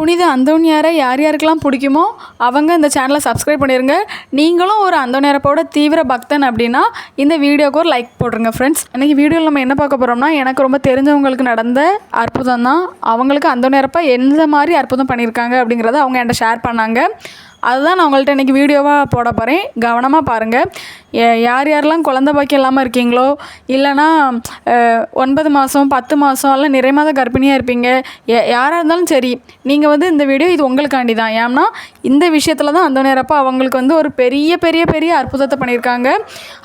புனித அந்தோனியாரை யார் யாருக்கெல்லாம் பிடிக்குமோ அவங்க இந்த சேனலை சப்ஸ்கிரைப் பண்ணிடுங்க நீங்களும் ஒரு அந்தோனியாரப்போட தீவிர பக்தன் அப்படின்னா இந்த வீடியோக்கு ஒரு லைக் போடுங்க ஃப்ரெண்ட்ஸ் இன்றைக்கி வீடியோவில் நம்ம என்ன பார்க்க போகிறோம்னா எனக்கு ரொம்ப தெரிஞ்சவங்களுக்கு நடந்த அற்புதம் தான் அவங்களுக்கு அந்தோனியாரப்பா எந்த மாதிரி அற்புதம் பண்ணியிருக்காங்க அப்படிங்கிறத அவங்க என்கிட்ட ஷேர் பண்ணாங்க. அதுதான் நான் உங்கள்கிட்ட இன்றைக்கி வீடியோவாக போட போகிறேன் கவனமாக பாருங்கள் யார் யாரெல்லாம் குழந்த பாக்கியம் இல்லாமல் இருக்கீங்களோ இல்லைனா ஒன்பது மாதம் பத்து மாதம் எல்லாம் நிறை மாத கர்ப்பிணியாக இருப்பீங்க யாராக இருந்தாலும் சரி நீங்கள் வந்து இந்த வீடியோ இது உங்களுக்காண்டி தான் ஏன்னா இந்த விஷயத்தில் தான் அந்த நேரப்போ அவங்களுக்கு வந்து ஒரு பெரிய பெரிய பெரிய அற்புதத்தை பண்ணியிருக்காங்க.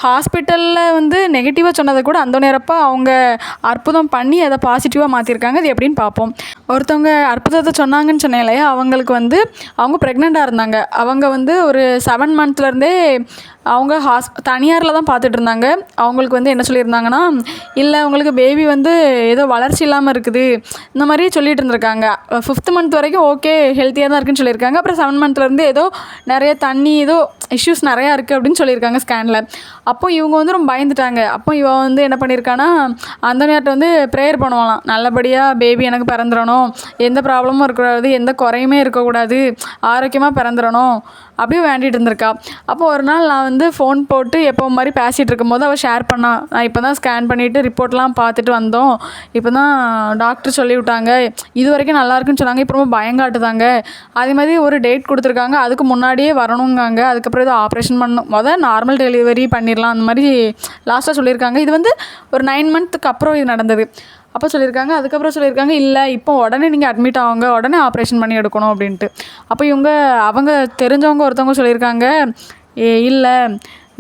ஹாஸ்பிட்டலில் வந்து நெகட்டிவாக சொன்னதை கூட அந்த நேரப்போ அவங்க அற்புதம் பண்ணி அதை பாசிட்டிவாக மாற்றிருக்காங்க அது எப்படின்னு பார்ப்போம் ஒருத்தவங்க அற்புதத்தை சொன்னாங்கன்னு சொன்னேன் இல்லையா அவங்களுக்கு வந்து அவங்க ப்ரெக்னெண்ட்டாக இருந்தாங்க. அவங்க வந்து ஒரு செவன் மந்த்லேருந்தே அவங்க ஹாஸ் தனியாரில் தான் பார்த்துட்டு இருந்தாங்க அவங்களுக்கு வந்து என்ன சொல்லியிருந்தாங்கன்னா இல்லை உங்களுக்கு பேபி வந்து ஏதோ வளர்ச்சி இல்லாமல் இருக்குது. இந்த மாதிரி சொல்லிட்டு இருந்திருக்காங்க ஃபிஃப்த் மந்த் வரைக்கும் ஓகே ஹெல்த்தியாக தான் இருக்குன்னு சொல்லியிருக்காங்க. அப்புறம் செவன் மந்த்லேருந்து ஏதோ நிறைய தண்ணி ஏதோ இஷ்யூஸ் நிறையா இருக்குது அப்படின்னு சொல்லியிருக்காங்க ஸ்கேனில் அப்போ இவங்க வந்து ரொம்ப பயந்துட்டாங்க. அப்போ இவன் வந்து என்ன பண்ணியிருக்கான்னா அந்த நேரத்தை வந்து ப்ரேயர் பண்ணுவாங்களாம் நல்லபடியாக பேபி எனக்கு பிறந்துடணும். எந்த ப்ராப்ளமும் இருக்கக்கூடாது. எந்த குறையுமே இருக்கக்கூடாது. ஆரோக்கியமாக பிறந்துடணும். அப்படியும் வேண்டிட்டு இருந்திருக்கா. அப்போ ஒரு நாள் நான் வந்து ஃபோன் போட்டு எப்போ மாதிரி பேசிகிட்டு இருக்கும்போது அவள் ஷேர் பண்ணா. நான் இப்போ தான் ஸ்கேன் பண்ணிவிட்டு ரிப்போர்ட்லாம் பார்த்துட்டு வந்தோம். இப்போ தான் டாக்டர் சொல்லி விட்டாங்க இது வரைக்கும் நல்லா இருக்குன்னு சொன்னாங்க. இப்போ ரொம்ப பயங்காட்டுதாங்க. அதே மாதிரி ஒரு டேட் கொடுத்துருக்காங்க. அதுக்கு முன்னாடியே வரணுங்காங்க அதுக்கப்புறம் ஏதோ ஆப்ரேஷன் பண்ணணும். மொதல் நார்மல் டெலிவரி பண்ணிடலாம். அந்த மாதிரி லாஸ்ட்டாக சொல்லியிருக்காங்க. இது வந்து ஒரு நைன் மந்த்துக்கு அப்புறம் இது நடந்தது. அப்போ சொல்லியிருக்காங்க அதுக்கப்புறம் சொல்லியிருக்காங்க இல்லை இப்போ உடனே நீங்கள் அட்மிட் ஆகுங்க உடனே ஆப்ரேஷன் பண்ணி எடுக்கணும் அப்படின்ட்டு. அப்போ இவங்க அவங்க தெரிஞ்சவங்க ஒருத்தவங்க சொல்லியிருக்காங்க ஏ இல்லை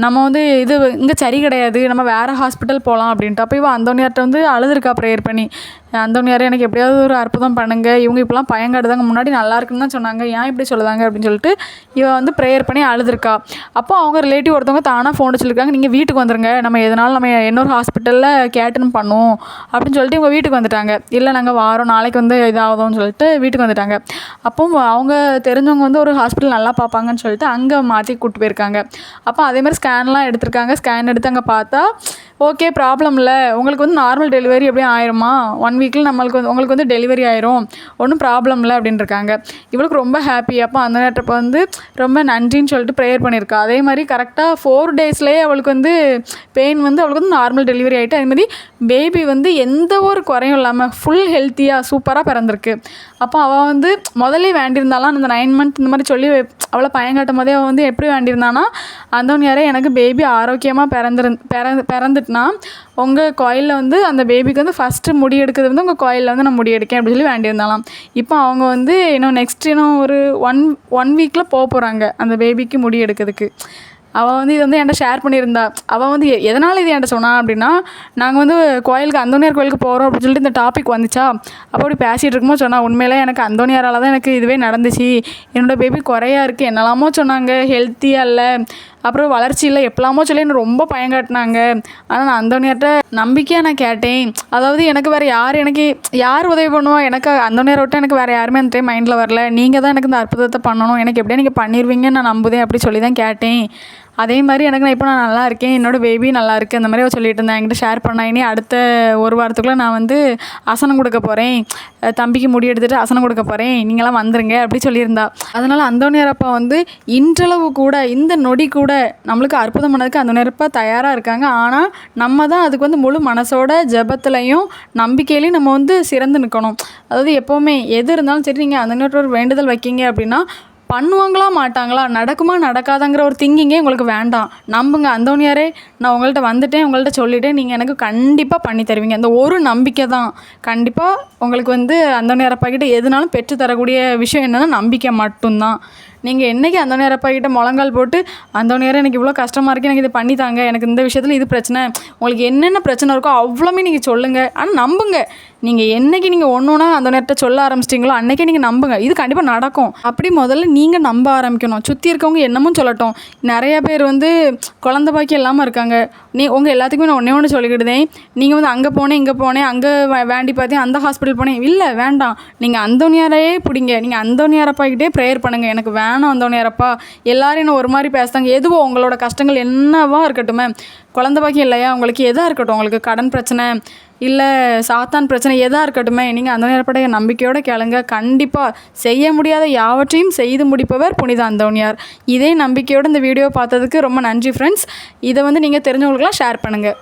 நம்ம வந்து இது இங்கே சரி கிடையாது நம்ம வேறு ஹாஸ்பிட்டல் போகலாம் அப்படின்ட்டு. அப்போ இவன் அந்தோனியார்ட்ட வந்து அழுதுருக்கா ப்ரேயர் பண்ணி. அந்தோனியார் எனக்கு எப்படியாவது ஒரு அற்புதம் பண்ணுங்க. இவங்க இப்போலாம் பயங்காடுதாங்க முன்னாடி நல்லா இருக்குன்னு தான் சொன்னாங்க. ஏன் இப்படி சொல்லுதாங்க அப்படின்னு சொல்லிட்டு இவ வந்து ப்ரேயர் பண்ணி அழுதுருக்கா. அப்போ அவங்க ரிலேட்டிவ் ஒருத்தவங்க தானாக ஃபோன் வச்சுருக்காங்க நீங்கள் வீட்டுக்கு வந்துருங்க. நம்ம எதனாலும் நம்ம இன்னொரு ஹாஸ்பிட்டலில் கேட்டுன்னு பண்ணுவோம் அப்படின்னு சொல்லிட்டு இவங்க வீட்டுக்கு வந்துட்டாங்க. இல்லை நாங்கள் வாரோம். நாளைக்கு வந்து இதாகுதோன்னு சொல்லிட்டு வீட்டுக்கு வந்துட்டாங்க. அப்போ அவங்க தெரிஞ்சவங்க வந்து ஒரு ஹாஸ்பிட்டல் நல்லா பார்ப்பாங்கன்னு சொல்லிட்டு அங்கே மாற்றி கூப்பிட்டு போயிருக்காங்க. அப்போ அதே மாதிரி ஸ்கேன்லாம் எடுத்திருக்காங்க. ஸ்கேன் எடுத்து அங்கே பார்த்தா ஓகே ப்ராப்ளம் இல்லை. உங்களுக்கு வந்து நார்மல் டெலிவரி எப்படியும் ஆயிருமா? ஒன் வீக்கில் நம்மளுக்கு வந்து உங்களுக்கு வந்து டெலிவரி ஆயிரும். ஒன்றும் ப்ராப்ளம் இல்லை அப்படின்னு இருக்காங்க. இவளுக்கு ரொம்ப ஹாப்பி அப்போ அந்த நேரத்தை வந்து ரொம்ப நன்றின்னு சொல்லிட்டு ப்ரேயர் பண்ணியிருக்கா. அதே மாதிரி கரெக்டாக ஃபோர் டேஸ்லேயே அவளுக்கு வந்து பெயின் வந்து அவளுக்கு வந்து நார்மல் டெலிவரி ஆகிட்டு அதே மாதிரி பேபி வந்து எந்த ஒரு குறையும் இல்லாமல் ஃபுல் ஹெல்த்தியாக சூப்பராக பிறந்திருக்கு. அப்போ அவள் வந்து முதல்ல வேண்டியிருந்தாலாம் அந்த நைன் மந்த் இந்த மாதிரி சொல்லி அவளை பயங்காட்டும் போதே அவள் வந்து எப்படி வேண்டியிருந்தானா? அந்தோனியாரே எனக்கு பேபி ஆரோக்கியமாக பிறந்திருந் பிறந்து பிறந்துட்டுனா உங்கள் கோயிலில் வந்து அந்த பேபிக்கு வந்து ஃபஸ்ட்டு முடி எடுக்கிறது வந்து உங்கள் கோயிலில் வந்து நான் முடி எடுக்கேன் அப்படின்னு சொல்லி வேண்டியிருந்தாலாம். இப்போ அவங்க வந்து இன்னும் நெக்ஸ்ட் இன்னும் ஒரு ஒன் ஒன் வீக்கில் போக போகிறாங்க அந்த பேபிக்கு முடி எடுக்கிறதுக்கு. அவள் வந்து இது வந்து என்கிட்ட ஷேர் பண்ணியிருந்தா. அவள் வந்து எ- எதனால் இது என்கிட்ட சொன்னா அப்படின்னா நாங்கள் வந்து கோயிலுக்கு அந்தோனியார் கோயிலுக்கு போகிறோம் அப்படின்னு சொல்லிட்டு இந்த டாபிக் வந்துச்சா? அப்போ அப்படி பேசிகிட்டு இருக்கும்போது சொன்னா உண்மையிலே எனக்கு அந்தோனியாரால் தான் எனக்கு இதுவே நடந்துச்சு. என்னோடய பேபி குறையா இருக்குது என்னெல்லாமோ சொன்னாங்க. ஹெல்த்தியாக இல்லை. அப்புறம் வளர்ச்சியில் எப்பலாமோ சொல்லி என்னை ரொம்ப பயங்காட்டினாங்க. ஆனால் நான் அந்தோனியார்கிட்ட நம்பிக்கையாக நான் கேட்டேன். அதாவது எனக்கு வேறு யார் எனக்கு யார் உதவி பண்ணுவா? எனக்கு அந்தோனியார் விட்டு எனக்கு வேறு யாருமே அந்த டைம் மைண்டில் வரல. நீங்கள் தான் எனக்கு இந்த அற்புதத்தை பண்ணணும். எனக்கு எப்படியா நீங்கள் பண்ணிடுவீங்கன்னு நான் நம்புதேன் அப்படி சொல்லி தான் கேட்டேன். அதே மாதிரி எனக்கு நான் இப்போ நான் நல்லா இருக்கேன். என்னோட பேபி நல்லா இருக்குது அந்த மாதிரி அவள் சொல்லிட்டு இருந்தேன் என்கிட்ட ஷேர் பண்ணா. இனி அடுத்த ஒரு வாரத்துக்குள்ளே நான் வந்து அசனம் கொடுக்க போகிறேன் தம்பிக்கு முடி எடுத்துட்டு அசனம் கொடுக்க போகிறேன் நீங்களாம் வந்துருங்க. அப்படி சொல்லியிருந்தா. அதனால் அந்தோனியாரப்பா வந்து இன்றளவு கூட இந்த நொடி கூட நம்மளுக்கு அற்புதம் பண்ணதுக்கு அந்தோனியாரப்பா தயாராக இருக்காங்க. ஆனால் நம்ம தான் அதுக்கு வந்து முழு மனசோட ஜெபத்துலையும் நம்பிக்கையிலையும் நம்ம வந்து சிறந்து நிற்கணும் அதாவது எப்போவுமே எது இருந்தாலும் சரி நீங்கள் அந்த நேரத்தில் ஒரு வேண்டுதல் வைக்கீங்க அப்படின்னா பண்ணுவாங்களா மாட்டாங்களா நடக்குமா நடக்காதாங்கிற ஒரு திங்கிங்கே உங்களுக்கு வேண்டாம். நம்புங்க அந்தோனியாரே நான் உங்கள்கிட்ட வந்துட்டேன் உங்கள்கிட்ட சொல்லிட்டேன் நீங்கள் எனக்கு கண்டிப்பாக பண்ணி தருவீங்க. அந்த ஒரு நம்பிக்கை தான். கண்டிப்பாக உங்களுக்கு வந்து அந்தோனியாரப்பா கிட்ட எதுனாலும் பெற்று தரக்கூடிய விஷயம் என்னென்னா நம்பிக்கை மட்டும்தான். நீங்கள் என்றைக்கு அந்தோனியாரப்பா கிட்ட முழங்கால் போட்டு அந்தோனியாரே எனக்கு இவ்வளோ கஷ்டமாக இருக்குது எனக்கு இது பண்ணி தாங்க எனக்கு இந்த விஷயத்தில் இது பிரச்சனை உங்களுக்கு என்னென்ன பிரச்சனை இருக்கோ அவ்வளோமே நீங்கள் சொல்லுங்கள் ஆனால் நம்புங்க. நீங்கள் என்னைக்கு நீங்கள் ஒன்று ஒன்றா அந்த நேரத்தை சொல்ல ஆரம்பிச்சிட்டிங்களோ அன்றைக்கே நீங்கள் நம்புங்க. இது கண்டிப்பாக நடக்கும். அப்படி முதல்ல நீங்கள் நம்ப ஆரம்பிக்கணும். சுற்றி இருக்கவங்க என்னமும் சொல்லட்டும். நிறைய பேர் வந்து குழந்த பாக்கி இல்லாமல் இருக்காங்க. நீ உங்கள் எல்லாத்துக்குமே நான் ஒன்றே ஒன்று சொல்லிக்கிட்டுதேன் நீங்கள் வந்து அங்கே போனேன் இங்கே போனேன் அங்கே வேண்டி பார்த்தேன் அந்த ஹாஸ்பிட்டல் போனேன். இல்லை வேண்டாம். நீங்கள் அந்தோனியாரையே பிடிங்க. நீங்கள் அந்தோனியாரப்பாக்கிட்டே ப்ரேயர் பண்ணுங்கள் எனக்கு வேணாம் அந்தோனியாரப்பா எல்லாரும் என்ன ஒரு மாதிரி பேசுகிறாங்க எதுவோ உங்களோட கஷ்டங்கள் என்னவா இருக்கட்டுமே? குழந்த பாக்கியம் இல்லையா? உங்களுக்கு எதாக இருக்கட்டும்? உங்களுக்கு கடன் பிரச்சனை இல்லை சாத்தான் பிரச்சனை எதாக இருக்கட்டுமே? நீங்கள் அந்தோனியார்படைய நம்பிக்கையோடு கேளுங்க. கண்டிப்பாக செய்ய முடியாத யாவற்றையும் செய்து முடிப்பவர் புனித அந்தோனியார். இதே நம்பிக்கையோடு இந்த வீடியோ பார்த்ததுக்கு ரொம்ப நன்றி ஃப்ரெண்ட்ஸ் இதை வந்து நீங்கள் தெரிஞ்சவங்களுக்குலாம் ஷேர் பண்ணுங்கள்